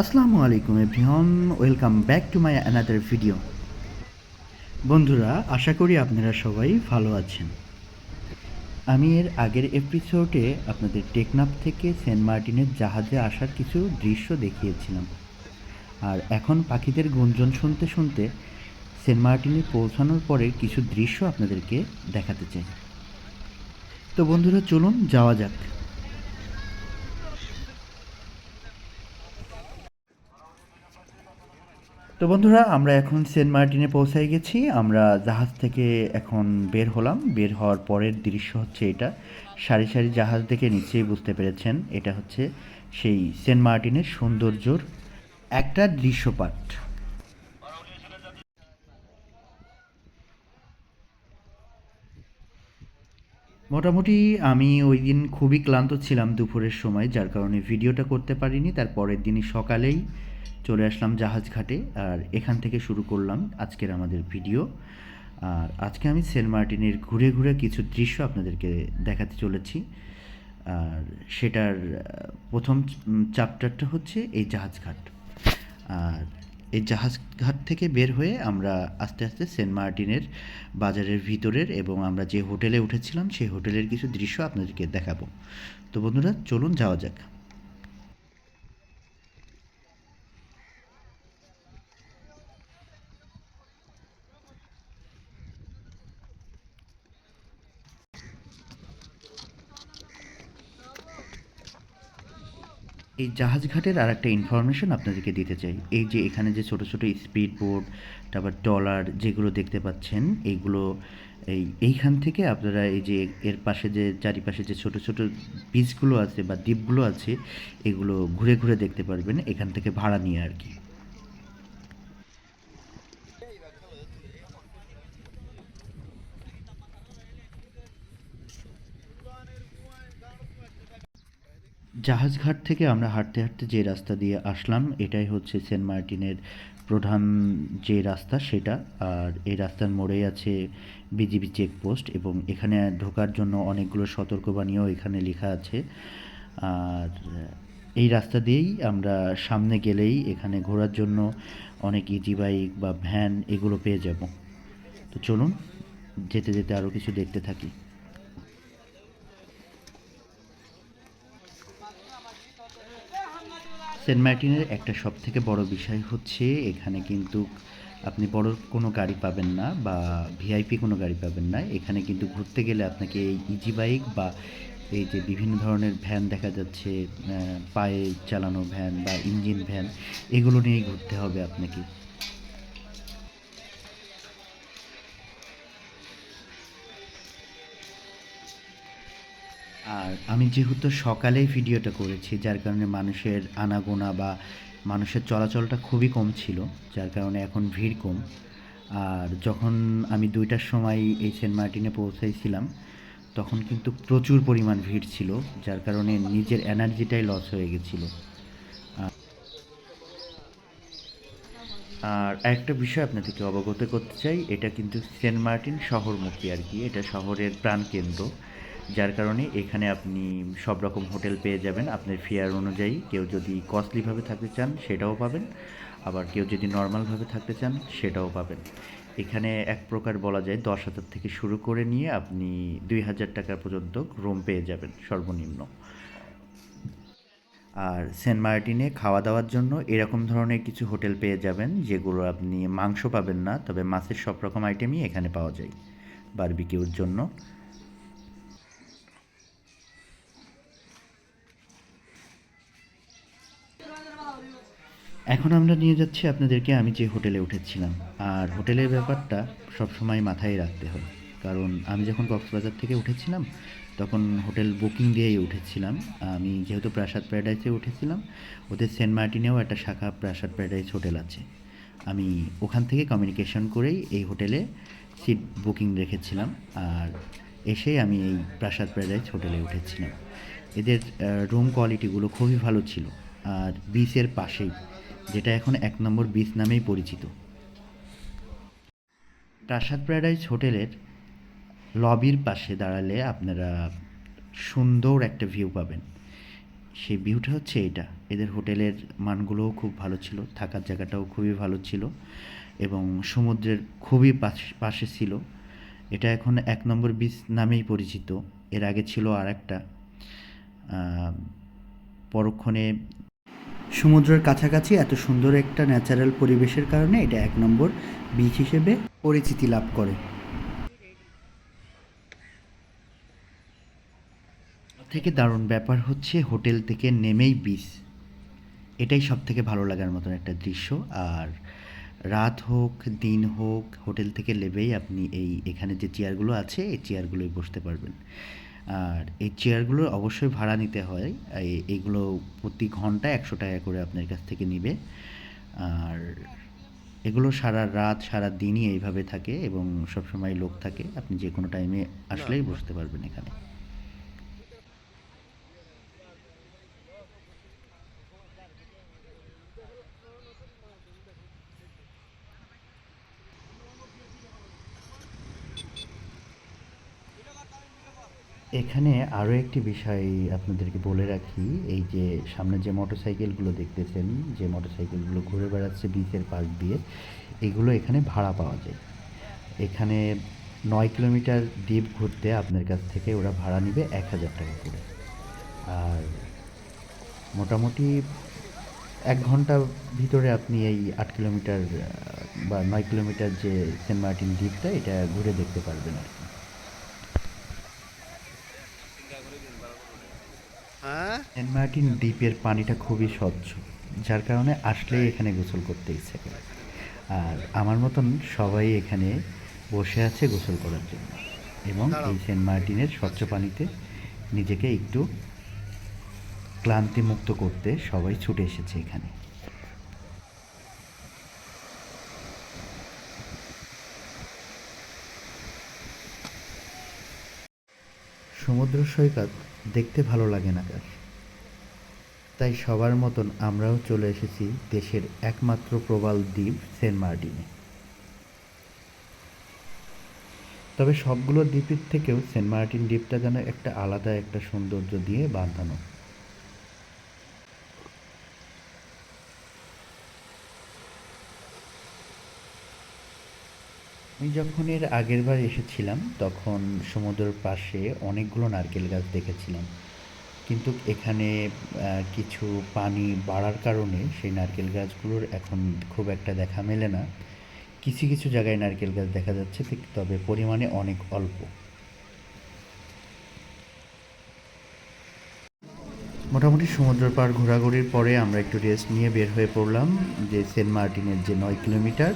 আসসালামু আলাইকুম everyone, welcome back to my another video. বন্ধুরা, আশা করি আপনারা সবাই ভালো আছেন। আমি এর আগের এপিসোডে আপনাদের টেকনাফ থেকে সেন্ট মার্টিনের জাহাজে আসার কিছু দৃশ্য দেখিয়েছিলাম। আর এখন পাখিদের গুঞ্জন শুনতে শুনতে সেন্ট মার্টিনে পৌঁছানোর পরের কিছু দৃশ্য আপনাদেরকে দেখাতে চাই। তো বন্ধুরা, চলুন যাওয়া যাক। তো বন্ধুরা, আমরা এখন সেন্ট মার্টিনে পৌঁছাই গেছি। আমরা জাহাজ থেকে এখন বের হলাম। বের হওয়ার পরের দৃশ্য হচ্ছে এটা। সারি সারি জাহাজ দেখে নিশ্চয়ই বুঝতে পেরেছেন, এটা হচ্ছে সেই সেন্ট মার্টিনের সৌন্দর্যর একটা দৃশ্যপাট মোটামুটি আমি ওই দিন খুবই ক্লান্ত ছিলাম দুপুরের সময়, যার কারণে ভিডিওটা করতে পারিনি। তার পরের দিনই সকালেই চলে আসলাম জাহাজ ঘাটে, আর এখান থেকে শুরু করলাম আজকের আমাদের ভিডিও। আর আজকে আমি সেন্ট মার্টিনের ঘুরে ঘুরে কিছু দৃশ্য আপনাদেরকে দেখাতে চলেছি। আর সেটার প্রথম চ্যাপ্টারটা হচ্ছে এই জাহাজ ঘাট। আর এই জাহাজ ঘাট থেকে বের হয়ে আমরা আস্তে আস্তে সেন্ট মার্টিনের বাজারের ভিতরের এবং আমরা যে হোটেলে উঠেছিলাম, সেই হোটেলের কিছু দৃশ্য আপনাদেরকে দেখাবো। তো বন্ধুরা, চলুন যাওয়া যাক। এই জাহাজ ঘাটের আর একটা ইনফরমেশন আপনাদেরকে দিতে চাই। এই যে এখানে যে ছোট ছোট স্পিড বোর্ড তারপর ট্রলার যেগুলো দেখতে পাচ্ছেন, এইগুলো এই এইখান থেকে আপনারা এই যে এর পাশে যে চারিপাশে যে ছোট ছোট বীজগুলো আছে বা দ্বীপগুলো আছে, এগুলো ঘুরে ঘুরে দেখতে পারবেন, এখান থেকে ভাড়া নিয়ে আর কি। জাহাজঘাট থেকে আমরা হাঁটতে হাঁটতে যে রাস্তা দিয়ে আসলাম, এটাই হচ্ছে সেন্ট মার্টিনের প্রধান যে রাস্তা সেটা। আর এই রাস্তার মোড়েই আছে বিজিবি চেকপোস্ট এবং এখানে ঢোকার জন্য অনেকগুলো সতর্কবাণীও এখানে লেখা আছে। আর এই রাস্তা দিয়েই আমরা সামনে গেলেই এখানে ঘোরার জন্য অনেক ইজি বাইক বা ভ্যান এগুলো পেয়ে যাব। তো চলুন, যেতে যেতে আরও কিছু দেখতে থাকি। সেন্ট মার্টিনের একটা সব থেকে বড় বিষয় হচ্ছে এখানে কিন্তু আপনি বড় কোনো গাড়ি পাবেন না বা ভিআইপি কোনো গাড়ি পাবেন না। এখানে কিন্তু ঘুরতে গেলে আপনাকে এই ইজি বাইক বা এই যে বিভিন্ন ধরনের ভ্যান দেখা যাচ্ছে পায়ে চালানো ভ্যান বা ইঞ্জিন ভ্যান এগুলো নিয়েই ঘুরতে হবে আপনাকে। আর আমি যেহেতু সকালেই ভিডিওটা করেছি, যার কারণে মানুষের আনাগোনা বা মানুষের চলাচলটা খুবই কম ছিল, যার কারণে এখন ভিড় কম। আর যখন আমি দুইটার সময় এই সেন্ট মার্টিনে পৌঁছাইছিলাম, তখন কিন্তু প্রচুর পরিমাণ ভিড় ছিল, যার কারণে নিজের এনার্জিটাই লস হয়ে গেছিল। আর একটা বিষয় আপনাদেরকে অবগত করতে চাই, এটা কিন্তু সেন্ট মার্টিন শহরমুখী আর কি, এটা শহরের প্রাণকেন্দ্র। যার কারণে এখানে আপনি সব রকম হোটেল পেয়ে যাবেন আপনার ফেয়ার অনুযায়ী। কেউ যদি কস্টলিভাবে থাকতে চান, সেটাও পাবেন। আবার কেউ যদি নর্মালভাবে থাকতে চান, সেটাও পাবেন। এখানে এক প্রকার বলা যায়, দশ হাজার থেকে শুরু করে নিয়ে আপনি দুই হাজার টাকা পর্যন্ত রুম পেয়ে যাবেন সর্বনিম্ন। আর সেন্ট মার্টিনে খাওয়া দাওয়ার জন্য এরকম ধরনের কিছু হোটেল পেয়ে যাবেন, যেগুলো আপনি মাংস পাবেন না, তবে মাছের সব রকম আইটেমই এখানে পাওয়া যায় বারবিকিউর জন্য। এখন আমরা নিয়ে যাচ্ছি আপনাদেরকে, আমি যে হোটেলে উঠেছিলাম। আর হোটেলের ব্যাপারটা সবসময় মাথায় রাখতে হয় কারণ আমি যখন কক্সবাজার থেকে উঠেছিলাম, তখন হোটেল বুকিং দিয়েই উঠেছিলাম। আমি যেহেতু প্রাসাদ প্যারাডাইসে উঠেছিলাম, ওদের সেন্ট মার্টিনেও একটা শাখা প্রাসাদ প্যারাডাইস হোটেল আছে। আমি ওখান থেকে কমিউনিকেশন করেই এই হোটেলে সিট বুকিং রেখেছিলাম আর এসে আমি এই প্রাসাদ প্যারাডাইস হোটেলে উঠেছিলাম। এদের রুম কোয়ালিটিগুলো খুবই ভালো ছিল। আর বিচের পাশেই যেটা এখন এক নম্বর বিচ নামেই পরিচিত। প্রাসাদ প্যারাডাইস হোটেলের লবির পাশে দাঁড়ালে আপনারা সুন্দর একটা ভিউ পাবেন। সেই ভিউটা হচ্ছে এটা। এদের হোটেলের মানগুলোও খুব ভালো ছিল, থাকার জায়গাটাও খুবই ভালো ছিল এবং সমুদ্রের খুবই পাশে ছিল। এটা এখন এক নম্বর বিচ নামেই পরিচিত। এর আগে ছিল আর একটা পরক্ষণে সমুদ্রের কাছাকাছি এত সুন্দর একটা ন্যাচারাল পরিবেশের কারণে এটা এক নম্বর বিচ হিসেবে পরিচিতি লাভ করে। থেকে দারুণ ব্যাপার হচ্ছে হোটেল থেকে নেমেই বিচ এটাই সব থেকে ভালো লাগার মতন একটা দৃশ্য। আর রাত হোক, দিন হোক, হোটেল থেকে নেবেই আপনি এই এখানে যে চেয়ারগুলো আছে, এই চেয়ারগুলোই বসতে পারবেন। আর এই চেয়ারগুলো অবশ্যই ভাড়া নিতে হয়। এইগুলো প্রতি ঘণ্টা একশো টাকা করে আপনার কাছ থেকে নিবে। আর এগুলো সারা রাত সারা দিনই এইভাবে থাকে এবং সবসময় লোক থাকে। আপনি যে কোনো টাইমে আসলেই বসতে পারবেন এখানে। এখানে আরও একটি বিষয় আপনাদেরকে বলে রাখি, এই যে সামনে যে মোটরসাইকেলগুলো দেখতেছেন, যে মোটরসাইকেলগুলো ঘুরে বেড়াচ্ছে বিচের পাশ দিয়ে, এগুলো এখানে ভাড়া পাওয়া যায়। এখানে নয় কিলোমিটার দ্বীপ ঘুরতে আপনার কাছ থেকে ওরা ভাড়া নেবে এক হাজার টাকা করে। আর মোটামুটি এক ঘণ্টা ভিতরে আপনি এই আট কিলোমিটার, বা নয় কিলোমিটার যে সেন্ট মার্টিন দ্বীপটা, এটা ঘুরে দেখতে পারবেন আর কি হ্যাঁ সেন্ট মার্টিন দ্বীপের পানিটা খুবই স্বচ্ছ যার কারণে আসলেই এখানে গোসল করতে ইচ্ছে করে। আর আমার মতন সবাই এখানে বসে আছে গোসল করার জন্য এবং এই সেন্ট মার্টিনের স্বচ্ছ পানিতে নিজেকে একটু ক্লান্তিমুক্ত করতে সবাই ছুটে এসেছে এখানে। সমুদ্র সৈকত দেখতে ভালো লাগে না কার তাই সবার মতন আমরাও চলে এসেছি দেশের একমাত্র প্রবাল দ্বীপ সেন্ট মার্টিনে। তবে সবগুলো দ্বীপের থেকেও সেন্ট মার্টিন দ্বীপটা যেন একটা আলাদা একটা সৌন্দর্য দিয়ে বাঁধানো। আমি যখন এর আগের বার এসেছিলাম, তখন সমুদ্রের পাশে অনেকগুলো নারকেল গাছ দেখেছিলাম। কিন্তু এখানে কিছু পানি বাড়ার কারণে সেই নারকেল গাছগুলোর এখন খুব একটা দেখা মেলে না। কিছু কিছু জায়গায় নারকেল গাছ দেখা যাচ্ছে তবে পরিমাণে অনেক অল্প। মোটামুটি সমুদ্র পার ঘোরাঘুরির পরে আমরা একটু রেস্ট নিয়ে বের হয়ে পড়লাম যে সেন্ট মার্টিনের যে নয় কিলোমিটার।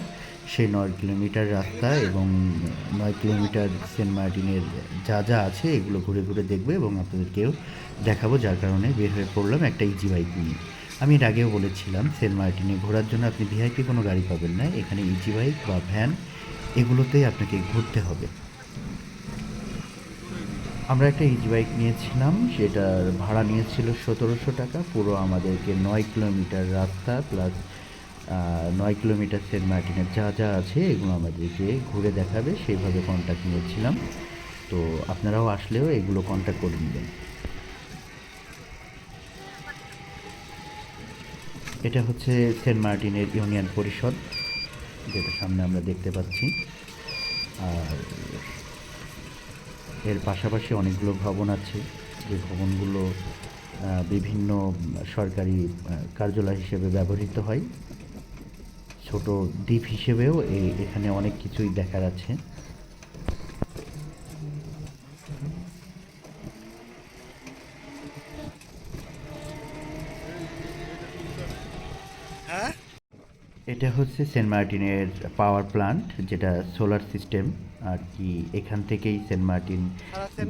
সেই নয় কিলোমিটার রাস্তা এবং নয় কিলোমিটার সেন্ট মার্টিনের যা যা আছে এগুলো ঘুরে ঘুরে দেখব এবং আপনাদেরকেও দেখাবো, যার কারণে বের হয়ে পড়লাম একটা ইজি বাইক নিয়ে। আমি এর আগেও বলেছিলাম, সেন্ট মার্টিনে ঘোরার জন্য আপনি ভিআইপি কোনো গাড়ি পাবেন না, এখানে ইজি বাইক বা ভ্যান এগুলোতেই আপনাকে ঘুরতে হবে। আমরা একটা ইজি বাইক নিয়েছিলাম, সেটার ভাড়া নিয়েছিল সতেরোশো টাকা, পুরো আমাদেরকে নয় কিলোমিটার রাস্তা প্লাস নয় কিলোমিটার সেন্ট মার্টিনের যা যা আছে এগুলো আমাদেরকে ঘুরে দেখাবে, সেইভাবে কন্ট্যাক্ট নিয়েছিলাম। তো আপনারাও আসলেও এগুলো কন্ট্যাক্ট করে নেবেন। এটা হচ্ছে সেন্ট মার্টিনের ইউনিয়ন পরিষদ, যেটা সামনে আমরা দেখতে পাচ্ছি। আর এর পাশাপাশি অনেকগুলো ভবন আছে। যে ভবনগুলো বিভিন্ন সরকারি কার্যালয় হিসেবে ব্যবহৃত হয়। ছোট দ্বীপ হিসেবেও এই এখানে অনেক কিছুই দেখার আছে এটা হচ্ছে সেন্ট মার্টিনের পাওয়ার প্লান্ট যেটা সোলার সিস্টেম আর কি এখান থেকেই সেন্ট মার্টিন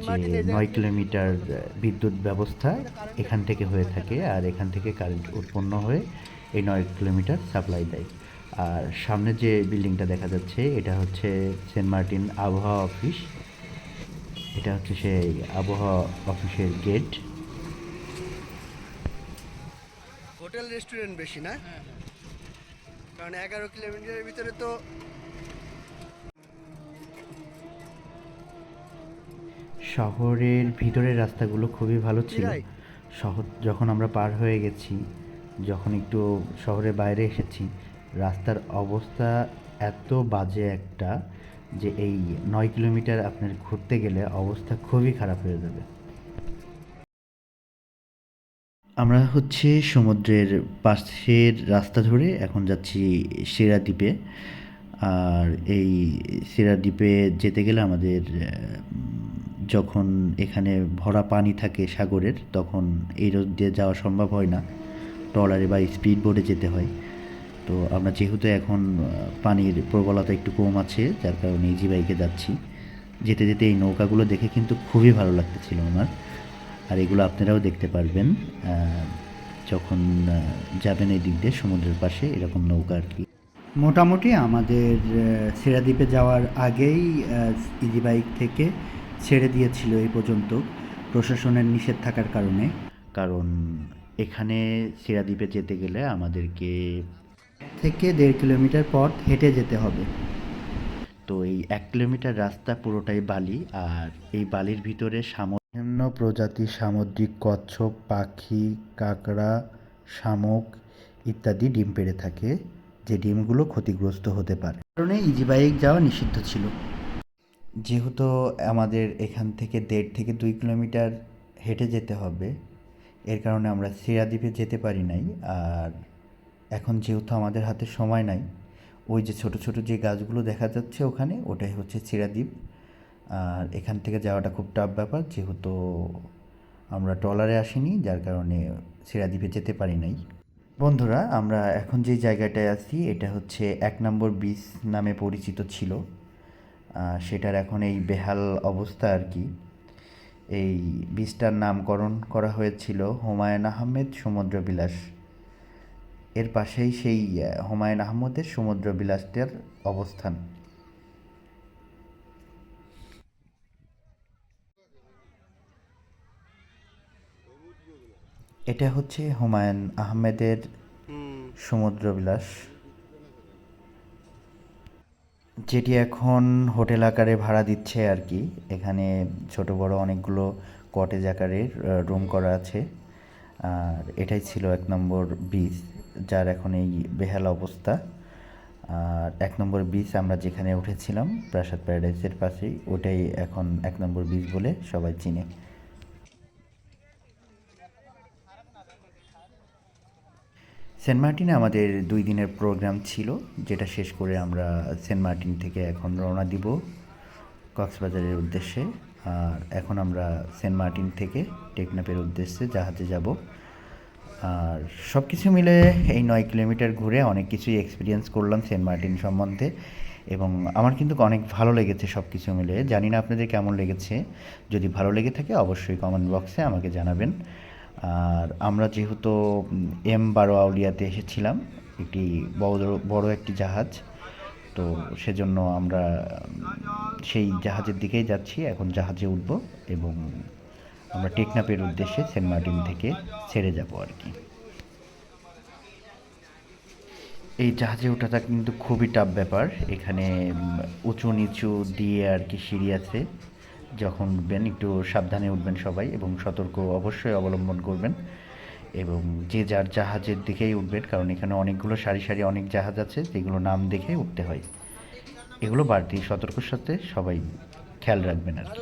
যে নয় কিলোমিটার বিদ্যুৎ ব্যবস্থা এখান থেকে হয়ে থাকে আর এখান থেকে কারেন্ট উৎপন্ন হয়ে এই নয় কিলোমিটার সাপ্লাই দেয়। আর সামনে যে বিল্ডিংটা দেখা যাচ্ছে এটা হচ্ছে সেন্ট মার্টিন আবহাওয়া অফিস। এটা হচ্ছে সেই আবহাওয়া অফিসের গেট। হোটেল রেস্টুরেন্ট বেশি না? কারণ এগারো কিলোমিটারের ভিতরে তো শহরের ভিতরের রাস্তাগুলো খুবই ভালো ছিল। শহর যখন আমরা পার হয়ে গেছি যখন একটু শহরের বাইরে এসেছি রাস্তার অবস্থা এত বাজে একটা যে এই নয় কিলোমিটার আপনার ঘুরতে গেলে অবস্থা খুবই খারাপ হয়ে যাবে। আমরা হচ্ছে সমুদ্রের পাশের রাস্তা ধরে এখন যাচ্ছি সেরা দ্বীপে আর এই সেরা দ্বীপে যেতে গেলে আমাদের যখন এখানে ভরা পানি থাকে সাগরের, তখন এই রোদ দিয়ে যাওয়া সম্ভব হয় না। ট্রলারে বা স্পিড বোটে যেতে হয়। তো আমরা যেহেতু এখন পানির প্রবলতা একটু কম আছে, যার কারণে ইজি বাইকে যাচ্ছি। যেতে যেতে এই নৌকাগুলো দেখে কিন্তু খুবই ভালো লাগতেছিল আমার। আর এগুলো আপনারাও দেখতে পারবেন যখন যাবেন এই দিক দিয়ে সমুদ্রের পাশে এরকম নৌকা আর কি। মোটামুটি আমাদের সেরাদ্বীপে যাওয়ার আগেই ইজি বাইক থেকে ছেড়ে দিয়েছিল এই পর্যন্ত প্রশাসনের নিষেধ থাকার কারণে। কারণ এখানে সেরাদ্বীপে যেতে গেলে আমাদেরকে থেকে দেড় কিলোমিটার পথ হেঁটে যেতে হবে। তো এই এক কিলোমিটার রাস্তা পুরোটাই বালি আর এই বালির ভিতরে সামান্য প্রজাতির সামুদ্রিক কচ্ছপ পাখি কাঁকড়া শামুক ইত্যাদি ডিম পেড়ে থাকে। যে ডিমগুলো ক্ষতিগ্রস্ত হতে পারে। কারণে ইজি বাইক যাওয়া নিষিদ্ধ ছিল। যেহেতু আমাদের এখান থেকে দেড় থেকে দুই কিলোমিটার হেঁটে যেতে হবে এর কারণে আমরা সিরাদ্বীপে যেতে পারি নাই আর এখন যেহেতু আমাদের হাতে সময় নাই, ওই যে ছোট ছোট যে গাছগুলো দেখা যাচ্ছে ওখানে, ওটাই হচ্ছে চিরাদ্বীপ। আর এখান থেকে যাওয়াটা খুব টাফ ব্যাপার, যেহেতু আমরা ট্রলারে আসিনি, যার কারণে সিরাদ্বীপে যেতে পারি নাই। বন্ধুরা, আমরা এখন যে জায়গাটায় আছি, এটা হচ্ছে এক নম্বর বিচ নামে পরিচিত ছিল। সেটার এখন এই বেহাল অবস্থা আর কি। এই বীজটার নামকরণ করা হয়েছিল হুমায়ুন আহমেদ সমুদ্র বিলাস এর পাশেই সেই হুমায়ুন আহমদের সমুদ্র বিলাসটার অবস্থান। এটা হচ্ছে হুমায়ুন আহমেদের সমুদ্র বিলাস যেটি এখন হোটেল আকারে ভাড়া দিচ্ছে আর কি। এখানে ছোট বড় অনেকগুলো কটেজ আকারের রুম করা আছে। আর এটাই ছিল এক নম্বর বিচ যার এখন এই বেহাল অবস্থা। আর এক নম্বর বিচ আমরা যেখানে উঠেছিলাম, প্রাসাদ প্যারাডাইসের পাশেই, ওটাই এখন এক নম্বর বিচ বলে সবাই চিনে। সেন্ট মার্টিনে আমাদের দুই দিনের প্রোগ্রাম ছিল, যেটা শেষ করে আমরা সেন্ট মার্টিন থেকে এখন রওনা দিব কক্সবাজারের উদ্দেশ্যে। আর এখন আমরা সেন্ট মার্টিন থেকে টেকনাপের উদ্দেশ্যে জাহাজে যাব। আর সব কিছু মিলে এই নয় কিলোমিটার ঘুরে অনেক কিছুই এক্সপিরিয়েন্স করলাম সেন্ট মার্টিন সম্বন্ধে এবং আমার কিন্তু অনেক ভালো লেগেছে সব কিছু মিলে। জানি না আপনাদের কেমন লেগেছে। যদি ভালো লেগে থাকে অবশ্যই কমেন্ট বক্সে আমাকে জানাবেন। আর আমরা যেহেতু এম বারো আউলিয়াতে এসেছিলাম, একটি বড় বড় একটি জাহাজ, তো সেজন্য আমরা সেই জাহাজের দিকেই যাচ্ছি। এখন জাহাজে উঠব এবং আমরা টেকনাপের উদ্দেশ্যে সেন্ট মার্টিন থেকে ছেড়ে যাব আর কি। এই জাহাজে ওঠাটা কিন্তু খুবই টাফ ব্যাপার। এখানে উঁচু নিচু দিয়ে আর কি সিঁড়ি আছে। যখন উঠবেন, একটু সাবধানে উঠবেন সবাই এবং সতর্ক অবশ্যই অবলম্বন করবেন এবং যে যার জাহাজের দিকেই উঠবেন, কারণ এখানে অনেকগুলো সারি সারি অনেক জাহাজ আছে, যেগুলো নাম দেখে উঠতে হয়। এগুলো বাড়তি সতর্কর সাথে সবাই খেয়াল রাখবেন আর কি।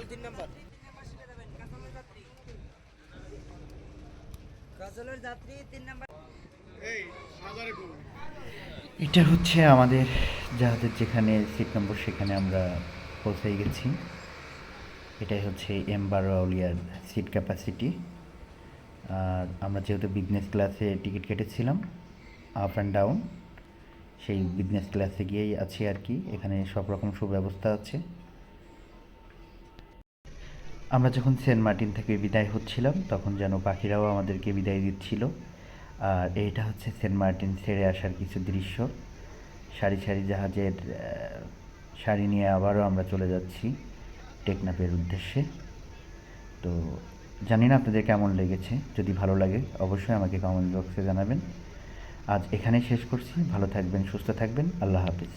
গজলের যাত্রী তিন নাম্বার। এটা হচ্ছে আমাদের জাহাজের যেখানে সিট নম্বর সেখানে আমরা পৌঁছে গেছি। এটাই হচ্ছে এম বারোয়াউলিয়ার সিট ক্যাপাসিটি। আর আমরা যেহেতু বিজনেস ক্লাসে টিকিট কেটেছিলাম আপ অ্যান্ড ডাউন সেই বিজনেস ক্লাসে গিয়েই আছি আর কি। এখানে সব রকম সুব্যবস্থা আছে। আমরা যখন সেন্ট মার্টিন থেকে বিদায় হচ্ছিলাম, তখন যেন পাখিরাও আমাদেরকে বিদায় দিচ্ছিল। আর এইটা হচ্ছে সেন্ট মার্টিন ছেড়ে আসার কিছু দৃশ্য। সারি সারি জাহাজের সারি নিয়ে আবারও আমরা চলে যাচ্ছি টেকনাফের উদ্দেশ্যে। তো জানি না আপনাদের কেমন লেগেছে, যদি ভালো লাগে অবশ্যই আমাকে কমেন্ট বক্সে জানাবেন। আজ এখানেই শেষ করছি, ভালো থাকবেন, সুস্থ থাকবেন, আল্লাহ হাফিজ।